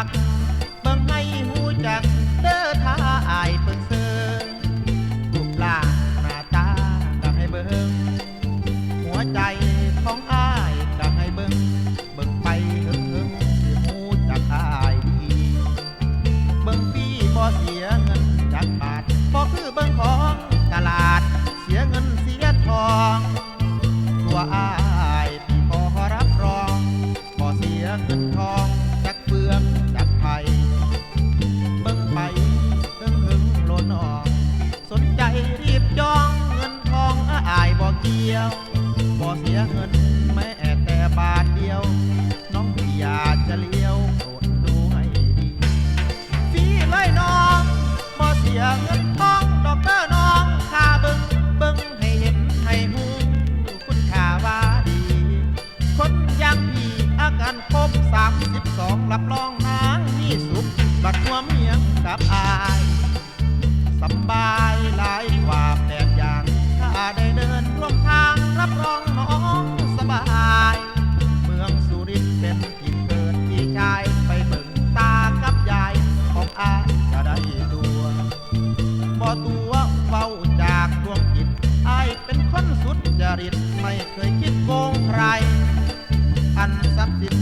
ัก เบิ่งให้หูจักเด้อถ้าอายเพิ่งเซิงรูปร่างหน้าตาก็ให้เบิ่งหัวใจของอายก็ให้เบิ่งเบิ่งไปเฮิงเฮิงสิหูจักอายดีเบิ่งปีบ่เสียเงินจักบาทบ่คือเบิ่งของตลาด เสียเงินเสียทองตัวอายที่พอรับรองบ่เสียเงินทอง ที่ยวบ่เสียเงินแม้แต่บาทเดียว น้องอยากจะเลี้ยวโปดดูให้ดีฟีเลยน้องบ่เสียเงินทองดอกเตอร์น้องค่าบิ่งบิ่งให้เห็นให้หูคุณค่าว่าดี คนยังพีอาการครบสามสิบสองรับรองนางมีสุขบัดหัวเมียงกับอา ริตไม่เคยคิดโกงใครอันทรัพย์สิน